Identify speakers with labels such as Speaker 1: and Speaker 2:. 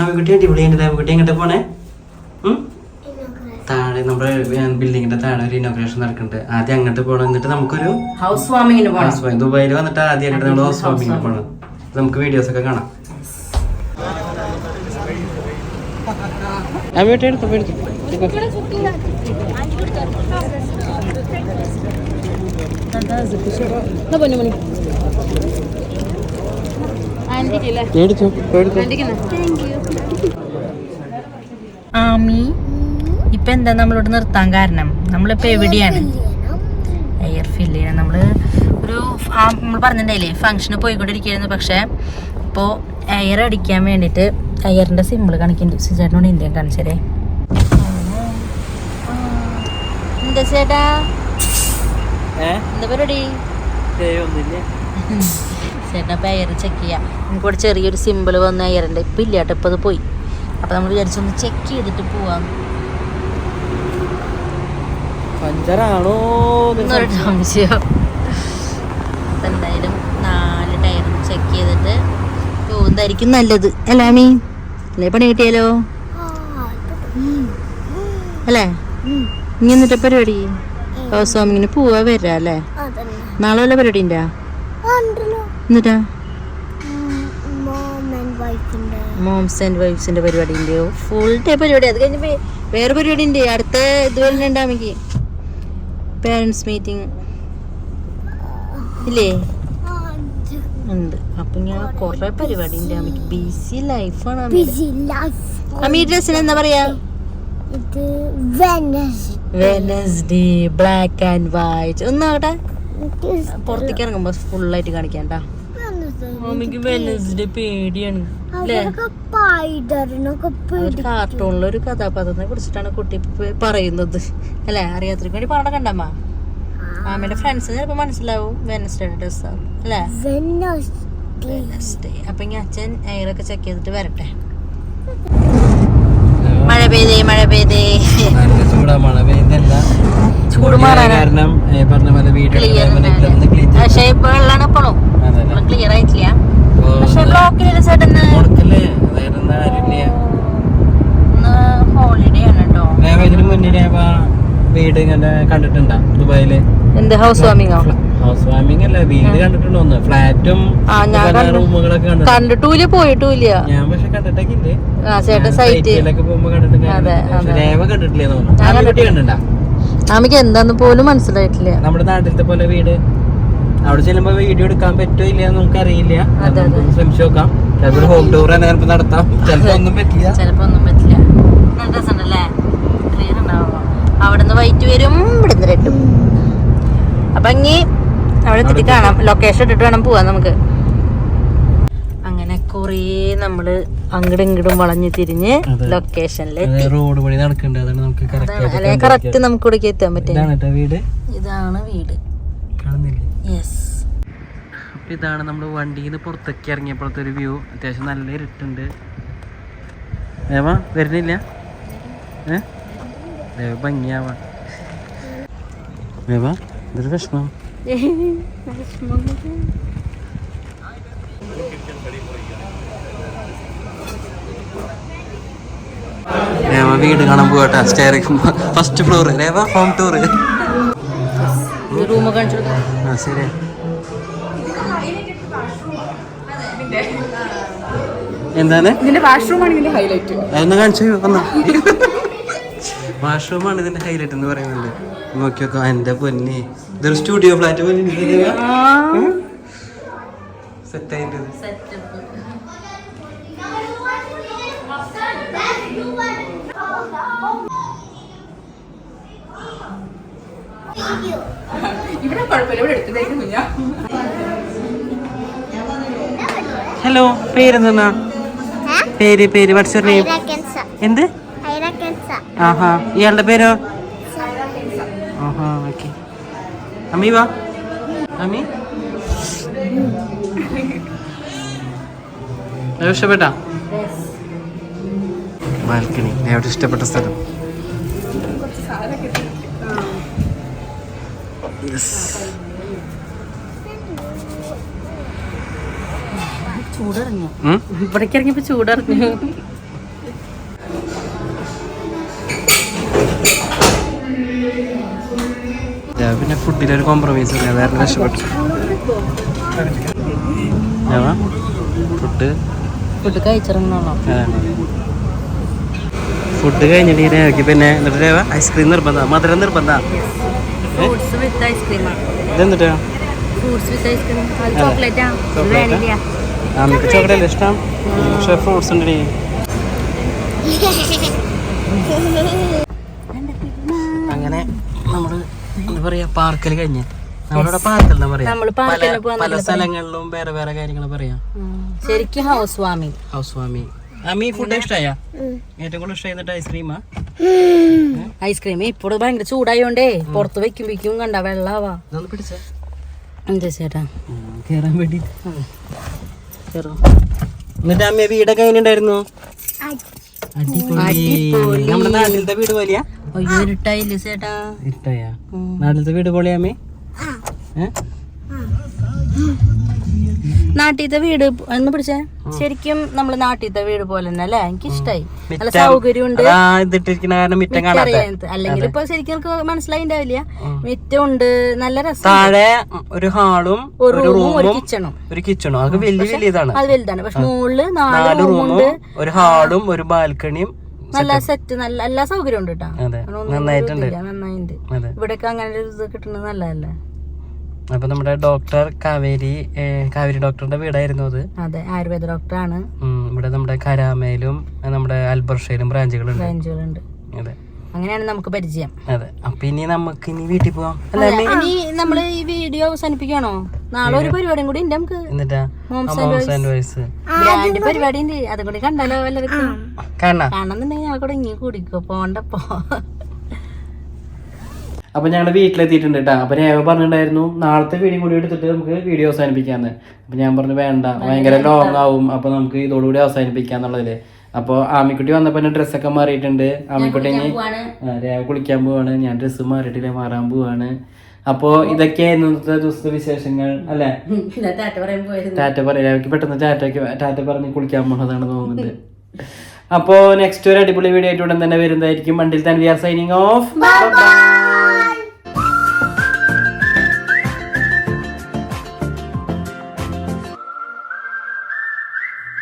Speaker 1: ആമിക്കുട്ടി അടിപൊളിയുണ്ട് ആമിക്കുട്ടി എങ്ങോട്ട് പോണേ? താഴെ നമ്മുടെ ബിൽഡിങ്ങിന്റെ താഴെ ഒരു ഇനോഗ്രേഷൻ നടക്കുന്നുണ്ട്. ആദ്യം അങ്ങോട്ട് പോകണം എന്നിട്ട് നമുക്കൊരു
Speaker 2: ഹൗസ് വാമിങ്ങിന് പോകണം
Speaker 1: ദുബായിൽ വന്നിട്ട് ആദ്യമായിട്ട് നമ്മൾ ഹൗസ് വാമിംഗ് പോകണം നമുക്ക് വീഡിയോസ് ഒക്കെ കാണാം. ആമിക്കുട്ടി എടുത്തോ എടുത്തു. എടുത്തു
Speaker 2: ആമി ഇപ്പൊ എന്താ നമ്മളോട് നിർത്താൻ കാരണം? നമ്മളിപ്പോ എവിടെയാണ്? എയർ ഫില്ല് ചെയ്യണം. നമ്മൾ ഒരു നമ്മൾ പറഞ്ഞിട്ടുണ്ടായില്ലേ ഫംഗ്ഷന് പോയിക്കൊണ്ടിരിക്കുകയായിരുന്നു. പക്ഷെ ഇപ്പോൾ എയർ അടിക്കാൻ വേണ്ടിയിട്ട് എയറിന്റെ സിമ്പിൾ കാണിക്കുന്നുണ്ട്. ചേട്ടനോട് ഇന്ത്യൻ കാണിച്ചേ എന്താ ചേട്ടാ? എന്താ പരിപാടി? ചേട്ടാ അപ്പോൾ എയർ ചെക്ക് ചെയ്യാം. നമുക്ക് ഇവിടെ ചെറിയൊരു സിമ്പിൾ വന്ന എയറുണ്ട് ഇപ്പം ഇല്ല കേട്ടോ ഇപ്പം അത് പോയി. അപ്പോൾ നമ്മൾ വിചാരിച്ചൊന്ന് ചെക്ക് ചെയ്തിട്ട് പോവാം
Speaker 1: പഞ്ചറാണോ
Speaker 2: എന്നൊരു സംശയം. അപ്പം എന്തായാലും നാല് ടയറും ചെക്ക് ചെയ്തിട്ട് പോകുന്നതായിരിക്കും നല്ലത്. അല്ലേ മീ അല്ലേ പണി കിട്ടിയാലോ? അല്ലേ? ഇനി എന്നിട്ട് പരിപാടി? ഹൗസ് വാമിങ്ങിന് പോവാ വരാ അല്ലേ? നാളെ വല്ല പരിപാടി ഉണ്ടാ എന്നിട്ടാ? മോംസ് ആൻഡ് വൈഫ്സിന്റെ പരിപാടി ഉണ്ടോ ഫുൾ ഡേ പരിപാടി. അത് കഴിഞ്ഞ വേറെ പരിപാടി ഉണ്ട് അടുത്ത ഇതുപോലെ വരുന്നുണ്ട് പേരൻസ് മീറ്റിംഗ് ഇല്ലേ? ഉണ്ട്. അപ്പൊ ഞാൻ കൊറേ പരിപാടി ഉണ്ട് അമ്മയ്ക്ക് ബിസി ലൈഫാണ് അമ്മ ഈ ഡ്രസ്സിന് എന്താ പറയാ? വെനസ്ഡേ ബ്ലാക്ക് ആൻഡ് വൈറ്റ് ഒന്നാകട്ടെ. പുറത്തേക്ക് ഇറങ്ങുമ്പോ ഫുള്ളായിട്ട് കാണിക്കാണ്ടാ അമ്മയ്ക്ക് വെനസ്ഡേ പേടിയാണ് കാർട്ടൂണിലെ ഒരു കഥാപാത്രത്തെ കുറിച്ചിട്ടാണ് കുട്ടി പറയുന്നത് അല്ലേ? അറിയാത്തവർക്ക് വേണ്ടി പറഞ്ഞ കണ്ടമ്മ ആമേന്റെ ഫ്രണ്ട്സ് ചിലപ്പോ മനസ്സിലാവും വെനസ്ഡേ ഡ്രസ് അല്ലേ? വെനസ്ഡേ. അപ്പൊ ഇനി അച്ഛൻ എയറൊക്കെ ചെക്ക് ചെയ്തിട്ട് വരട്ടെ. മഴ പെയ്തേ മഴ പെയ്തേ.
Speaker 1: ചൂടാ മഴ പെയ്തല്ല.
Speaker 2: ചൂട് മാറാൻ
Speaker 1: കാരണം പറഞ്ഞ പോലെ വീട്ടിൽ
Speaker 2: പക്ഷേ ഇപ്പൊ വെള്ളാണ് ഇപ്പോഴും ക്ലിയർ ആയിട്ടില്ല പക്ഷെ ബ്ലോക്കിൽ ചേട്ടന്
Speaker 1: കൊടുക്കല്ലേ അതായത് എന്താ കാര്യമില്ല
Speaker 2: ഇന്ന് ഹോളിഡേ ആണ് കേട്ടോ
Speaker 1: രേവ ഇതിന് മുന്നേ രേവ വീട് ഇങ്ങനെ കണ്ടിട്ടുണ്ടാ ദുബായിൽ.
Speaker 2: എന്ത്? ഹൗസ് വാമിങ്ങോ
Speaker 1: ഹൗസ് വാമിംഗ് അല്ല വീട് കണ്ടിട്ടുണ്ടോ ഒന്ന്? ഫ്ലാറ്റും
Speaker 2: ആ, ഞാൻ കണ്ടു.
Speaker 1: റൂമുകളൊക്കെ കണ്ടിട്ടുണ്ട്.
Speaker 2: കണ്ടിട്ടൂല പോയിട്ടൂല
Speaker 1: ഞാൻ പക്ഷെ കണ്ടിട്ടൊക്കെ
Speaker 2: ആ ചേട്ടൻ സൈറ്റ്
Speaker 1: സൈറ്റിലൊക്കെ പോകുമ്പോ കണ്ടിട്ടുണ്ട്. രേവ കണ്ടിട്ടില്ലേ കണ്ടിട്ടുണ്ടാ?
Speaker 2: നമുക്ക് എന്താന്ന് പോലും മനസ്സിലായിട്ടില്ല.
Speaker 1: നമ്മുടെ നാട്ടിലത്തെ പോലെ വീട്. അവിടെ ചെല്ലുമ്പോ വീഡിയോ എടുക്കാൻ പറ്റോ ഇല്ല നമുക്ക് അറിയില്ല. ശ്രമിച്ചു നോക്കാം. ചിലപ്പോൾ ഹോം ടൂർ തന്നെ ചിലപ്പോൾ നടത്താം. ചിലപ്പോ ഒന്നും പറ്റില്ല.
Speaker 2: ചിലപ്പോ ഒന്നും പറ്റില്ല. ക്ലിയർ ഉണ്ടാവും അവിടുന്ന് വൈറ്റ് വരും ഇവിടുന്ന് റെഡും അപ്പൊ ഇനി അവിടെ എത്തിയിട്ട് കാണാം. ലൊക്കേഷൻ ഇട്ടിട്ട് വേണം പോവാൻ നമുക്ക്. അങ്ങനെ കുറേ നമ്മൾ അങ്ങടും ഇങ്ങടും വളഞ്ഞു തിരിഞ്ഞ്. ലൊക്കേഷനിലെത്തി
Speaker 1: റോഡ് പണി നടക്കുന്നുണ്ട് അതാണ് നമുക്ക് കറക്റ്റ്
Speaker 2: കറക്റ്റ് നമുക്ക് ഇവിടേക്ക് എത്താൻ പറ്റും.
Speaker 1: വീട്.
Speaker 2: ഇതാണ് വീട്. യെസ്
Speaker 1: അപ്പൊ ഇതാണ് നമ്മൾ വണ്ടിയിൽ നിന്ന് പുറത്തേക്ക് ഇറങ്ങിയപ്പോഴത്തെ ഒരു വ്യൂ. അത്യാവശ്യം നല്ല ഇരുട്ടുണ്ട്. വരുന്നില്ല? ഏ? ദേവ ഭംഗിയാവാ. ഇതൊരു വിഷമം. രേവ വീട് കാണാൻ പോകട്ടെ. Steering first floor Reva home tour ആ ശരി. എന്താണ്?
Speaker 3: ഇതിന്റെ വാഷ്റൂമാണ് ഇതിന്റെ ഹൈലൈറ്റ്
Speaker 1: അതൊന്ന് കാണിച്ചു ഒന്ന്. വാഷ്റൂമാണ് ഇതിന്റെ ഹൈലൈറ്റ് എന്ന് പറയുന്നത്. നോക്കി നോക്കാം എന്റെ പൊന്നി. ഇതൊരു സ്റ്റുഡിയോ ഫ്ലാറ്റ് പോലെ സെറ്റ് ആയിട്ട്
Speaker 3: ഇവിടെ കുഴപ്പമില്ല ഇവിടെ എടുത്തതേക്ക് കുഞ്ഞാ.
Speaker 1: ഹലോ പേരെന്താ പേര് പേര് വാട്സ് നെയിം എന്ത്? ആഹാ. ഇയാളുടെ പേരോ? ആഹാ ഓക്കെ. അമ്മി വാ. അമ്മി. ഇഷ്ടപ്പെട്ടാ? ബാൽക്കണി. എവിടെ ഇഷ്ടപ്പെട്ട സ്ഥലം.
Speaker 2: ചൂടിറങ്ങി? ഇവിടേക്ക് ഇറങ്ങിയപ്പോ ചൂടിറങ്ങി
Speaker 1: പിന്നെ ഫുഡിലൊരു കോംപ്രമൈസ് ഇല്ല വേറെ രക്ഷപ്പെട്ടു. ഫുഡ്?
Speaker 2: ഫുഡ് കഴിച്ചിറങ്ങണല്ലോ
Speaker 1: ഫുഡ് കഴിഞ്ഞിട്ട് രേവയ്ക്ക് പിന്നെ എന്നിട്ട് രേവ ഐസ്ക്രീം നിർബന്ധ. മധുരം നിർബന്ധ. ഇതെന്നിട്ടാ
Speaker 2: ചോക്ലേറ്റാ?
Speaker 1: നമുക്ക് ചോക്ലേറ്റ്? ഇഷ്ടം? പക്ഷേ ഫ്രൂട്ട്സ് ഉണ്ട് അങ്ങനെ നമ്മൾ എന്താ പറയാ പാർക്കിൽ കഴിഞ്ഞ. നമ്മളിവിടെ പാർക്കിൽ എന്താ പറയാ.
Speaker 2: നമ്മൾ
Speaker 1: പല
Speaker 2: പാർക്കിൽ പോകാൻ
Speaker 1: പല സ്ഥലങ്ങളിലും വേറെ വേറെ കാര്യങ്ങൾ പറയാം.
Speaker 2: ശരിക്കും ഹൗസ് വാമിങ്.
Speaker 1: ഹൗസ് വാമി അമ്മി ഫുഡ് ഇഷ്ടമായ ഏറ്റവും കൂടുതൽ ഇഷ്ടമായിട്ട് ഐസ്ക്രീമാ
Speaker 2: ഐസ്ക്രീം. ഇപ്പോഴും ഭയങ്കര ചൂടായോണ്ടേ പുറത്ത് വെക്കുമ്പോഴേക്കും കണ്ട വെള്ളാവാ.
Speaker 1: ഇതൊന്ന് പിടിച്ചേ.
Speaker 2: എന്താ ചേട്ടാ?
Speaker 1: കേറാൻ വേണ്ടി എന്നിട്ട് അമ്മ വീടൊക്കെ എങ്ങനെ ഉണ്ടായിരുന്നു അടിപൊളി നമ്മുടെ നാട്ടിലത്തെ വീട് പോലെയാ?
Speaker 2: അയ്യോ ഇരുട്ടായില്ലേ ചേട്ടാ.
Speaker 1: ഇഷ്ടയാ നാട്ടിലത്തെ വീട് പൊളിയാ അമ്മേ? ഏ?
Speaker 2: നാട്ടിലത്തെ വീട് എന്ന് പിടിച്ചേ? ശരിക്കും നമ്മൾ നാട്ടിലത്തെ വീട് പോലെ തന്നെ അല്ലേ എനിക്ക് ഇഷ്ടായി നല്ല സൗകര്യമുണ്ട്.
Speaker 1: അതാ
Speaker 2: അല്ലെങ്കിൽ ഇപ്പൊ ശരിക്കും എനിക്ക് മനസ്സിലായിണ്ടാവില്ല. മിറ്റമുണ്ട്. നല്ല രസം
Speaker 1: താഴെ ഒരു ഹാളും
Speaker 2: ഒരു റൂമും ഒരു കിച്ചണും.
Speaker 1: ഒരു കിച്ചണും. അതൊക്കെ വലിയ വലിയതാണ്.
Speaker 2: അത് വലുതാണ്. പക്ഷെ മുകളിൽ നാല് റൂമുണ്ട്.
Speaker 1: റൂമും ഒരു ഹാളും ഒരു ബാൽക്കണിയും
Speaker 2: നല്ല സെറ്റ് നല്ല എല്ലാ സൗകര്യം ഉണ്ട് കേട്ടോ
Speaker 1: നന്നായിട്ടുണ്ട്. അതെ.
Speaker 2: ഇവിടെയൊക്കെ അങ്ങനെ ഒരു ഇത് കിട്ടുന്നത് നല്ലതല്ലേ?
Speaker 1: അപ്പൊ നമ്മുടെ ഡോക്ടർ കാവേരി കാവേരി ഡോക്ടറുടെ വീടായിരുന്നു അത്.
Speaker 2: അതെ ആയുർവേദ ഡോക്ടറാണ്.
Speaker 1: ഇവിടെ നമ്മുടെ കരാമയിലും നമ്മുടെ അൽബർഷയിലും ബ്രാഞ്ചുകളുണ്ട്.
Speaker 2: ബ്രാഞ്ചുകളുണ്ട്.
Speaker 1: അതെ.
Speaker 2: അങ്ങനെയാണ് നമുക്ക് പരിചയം.
Speaker 1: അതെ. അപ്പൊ ഇനി നമുക്ക് ഇനി വീട്ടിൽ പോവാം. അല്ല
Speaker 2: ഇനി നമ്മൾ ഈ വീഡിയോ അവസാനിപ്പിക്കണോ നാളെ ഒരു പരിപാടിയും കൂടി ഉണ്ട് നമുക്ക്. ബ്രാൻഡ് പരിപാടി. ഉണ്ട്. അതുകൂടി കണ്ടാലോ വല്ലവർക്കും
Speaker 1: കാണണം
Speaker 2: കാണുന്നുണ്ടെങ്കിൽ ഞങ്ങൾ കൂടെ ഇങ്ങനെ കൂടിക്കോ. പോണ്ടപ്പോ.
Speaker 1: അപ്പൊ ഞങ്ങൾ വീട്ടിലെത്തിയിട്ടുണ്ട് കേട്ടോ അപ്പൊ രേവ പറഞ്ഞിട്ടുണ്ടായിരുന്നു നാളത്തെ വീഡിയോ കൂടി എടുത്തിട്ട് നമുക്ക് വീഡിയോ അവസാനിപ്പിക്കാന്ന്. അപ്പൊ ഞാൻ പറഞ്ഞു വേണ്ട ഭയങ്കര ലോങ് ആവും. അപ്പൊ നമുക്ക് ഇതോടുകൂടി അവസാനിപ്പിക്കാന്നുള്ളതിൽ. അപ്പോൾ ആമിക്കുട്ടി വന്നപ്പോൾ എന്റെ ഡ്രസ്സൊക്കെ മാറിയിട്ടുണ്ട്. ആമിക്കുട്ടി രേവ കുളിക്കാൻ പോവാണ്. ഞാൻ ഡ്രസ്സ് മാറിയിട്ടില്ല മാറാൻ പോവാണ്. അപ്പോ ഇതൊക്കെ ഇന്നത്തെ ദിവസത്തെ വിശേഷങ്ങൾ അല്ലെ?
Speaker 2: ടാറ്റ
Speaker 1: ടാറ്റ പറയാം. പെട്ടെന്ന് ടാറ്റയ്ക്ക് ടാറ്റ പറഞ്ഞ് കുളിക്കാൻ പോണതാണ് തോന്നുന്നത്. അപ്പോ നെക്സ്റ്റ് ഒരു അടിപൊളി വീഡിയോ ആയിട്ട് ഉടൻ തന്നെ വരുന്നതായിരിക്കും. മണ്ടിൽ തന്നെ we are signing off bye